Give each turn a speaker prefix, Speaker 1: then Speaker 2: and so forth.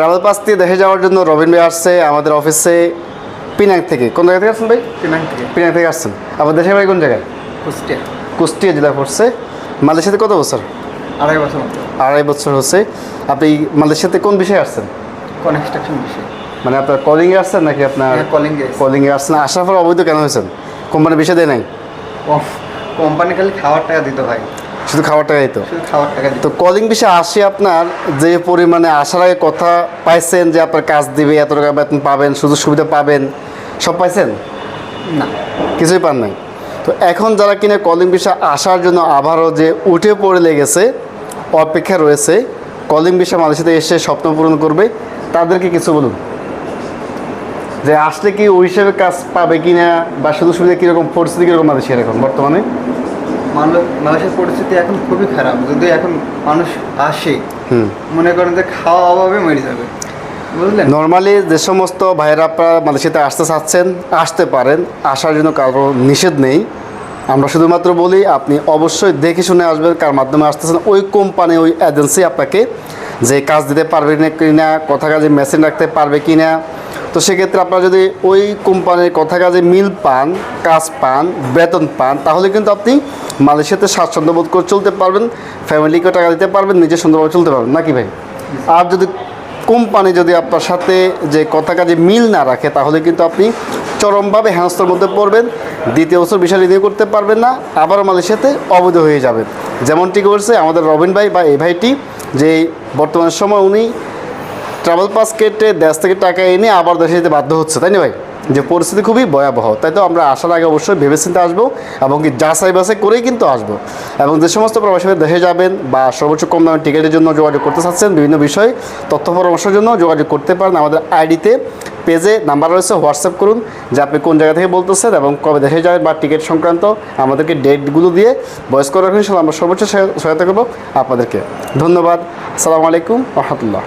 Speaker 1: Travel pass দিয়ে দেখে যাওয়ার জন্য রবিন ভাই আসছে আমাদের অফিসে পিনাং থেকে। কোন জায়গা থেকে আসছেন ভাই?
Speaker 2: পেনাং থেকে।
Speaker 1: পিনাং থেকে আসছেন। আবার দেশের ভাই কোন জায়গায়?
Speaker 2: কুষ্টিয়া।
Speaker 1: কুষ্টিয়া জেলা পড়ছে। মালয়েশিয়াতে কত বছর?
Speaker 2: আড়াই বছর
Speaker 1: আড়াই বছর হচ্ছে। আপনি মালয়েশিয়াতে কোন বিষয়ে আসছেন?
Speaker 2: কনস্ট্রাকশন বিষয়ে।
Speaker 1: মানে আপনার কলিংয়ে আসছেন নাকি আপনার
Speaker 2: হ্যাঁ, এ আসছি।
Speaker 1: কলিংয়ে আসছেন? আসার পর অবৈধ কেন হয়েছেন? কোম্পানি বিষয় দেয় নাই?
Speaker 2: কোম্পানি খালি খাওয়ার টাকা দিত ভাই।
Speaker 1: শুধু খাওয়ার টাকা দিত
Speaker 2: শুধু খাওয়ার টাকা
Speaker 1: তো কলিং বিষয়ে আসে আপনার যে পরিমাণে আসার আগে কথা পাইছেন যে আপনার কাজ দিবে এত টাকা বেতন পাবেন সুযোগ সুবিধা পাবেন সব পাইছেন?
Speaker 2: না।
Speaker 1: কিছুই পান নাই। তো এখন যারা কিনা কলিং বিষয় আসার জন্য আবারও যে উঠে পড়ে লেগেছে অপেক্ষা রয়েছে কলিং বিষয় মালয়েশিয়াতে এসে স্বপ্ন পূরণ করবে তাদেরকে কিছু বলুন। যে আসলে কি ওই হিসেবে কাজ পাবে কিনা বা সুযোগ সুবিধা কীরকম পরিস্থিতি কীরকম মালয়েশিয়ার এখন বর্তমানে?
Speaker 2: মানুষের পরিস্থিতি এখন খুবই খারাপ। যদি এখন মানুষ আসে মনে করেন যে খাওয়া অভাবে মরে যাবে। বুঝলেন?
Speaker 1: নর্মালি যে সমস্ত ভাইয়েরা আপনারা মালয়েশিয়াতে আসতে চাচ্ছেন আসতে পারেন আসার জন্য কারও নিষেধ নেই। আমরা শুধুমাত্র বলি আপনি অবশ্যই দেখে শুনে আসবেন কার মাধ্যমে আসতেছেন। ওই কোম্পানি ওই এজেন্সি আপনাকে যে কাজ দিতে পারবে না কি না কথা কাজে মেশিন রাখতে পারবে কি না তো সেক্ষেত্রে আপনারা যদি ওই কোম্পানির কথা কাজে মিল পান, কাজ পান, বেতন পান, তাহলে কিন্তু আপনি মালয়েশিয়াতে স্বাচ্ছন্দ্য বোধ করে চলতে পারবেন ফ্যামিলিকে টাকা দিতে পারবেন, নিজে সুন্দরভাবে চলতে পারবেন। নাকি ভাই? আর যদি কোম্পানি যদি আপনার সাথে যে কথা কাজে মিল না রাখে, তাহলে কিন্তু আপনি চরমভাবে হেনস্থার মধ্যে পড়বেন, দ্বিতীয় বছর বিষয় রিনিউ করতে পারবেন না, আবারও মালয়েশিয়াতে অবৈধ হয়ে যাবেন। যেমনটি করছে আমাদের রবিন ভাই বা এই ভাইটি, যে বর্তমান সময় উনি ট্রাভেল পাস কেটে দেশ থেকে টাকা এনে আবার দেশে যেতে বাধ্য হচ্ছে, তাই না ভাই? যে পরিস্থিতি খুবই ভয়াবহ, তাই তো আমরা আসার আগে অবশ্যই ভেবেচিন্তে আসব এবং কি যাচাই বাছাই করেই কিন্তু আসব। এবং যে সমস্ত প্রবাসীরা দেশে যাবেন বা সর্বোচ্চ কম দামের টিকিটের জন্য যোগাযোগ করতে চাচ্ছেন, বিভিন্ন বিষয়ে তথ্য পরামর্শের জন্য যোগাযোগ করতে পারেন। আমাদের আইডিতে পেজে নাম্বার রয়েছে, হোয়াটসঅ্যাপ করুন যে আপনি কোন জায়গা থেকে বলতেছেন এবং কবে দেশে যাবেন বা টিকিট সংক্রান্ত আমাদেরকে ডেটগুলো দিয়ে বয়স করে রাখুন আমরা সর্বোচ্চ সহায়তা করব আপনাদেরকে। ধন্যবাদ, আসসালামু আলাইকুম, রহমতুল্লাহ।